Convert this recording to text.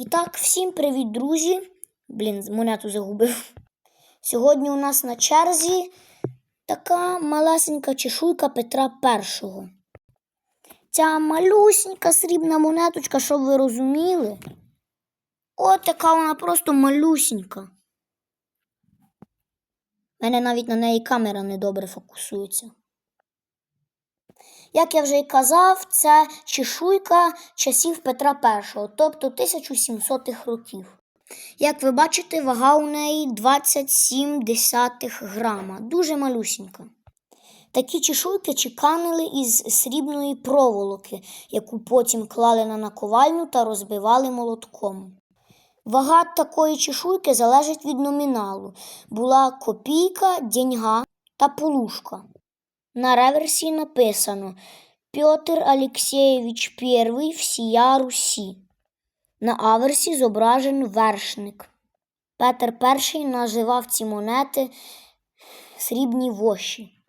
І так, всім привіт, друзі. Блін, монету загубив. Сьогодні у нас на черзі така малесенька чешуйка Петра І. Ця малюсенька срібна монеточка, щоб ви розуміли. От така вона просто малюсенька. У мене навіть на неї камера недобре фокусується. Як я вже й казав, це чешуйка часів Петра І, тобто 1700-х років. Як ви бачите, вага у неї 27 десятих грама, дуже малюсінька. Такі чешуйки чеканили із срібної проволоки, яку потім клали на наковальню та розбивали молотком. Вага такої чешуйки залежить від номіналу. Була копійка, деньга та полушка. На реверсі написано Петр Алексеєвич I всія Русі. На аверсі зображен вершник. Петр І називав ці монети срібні воші.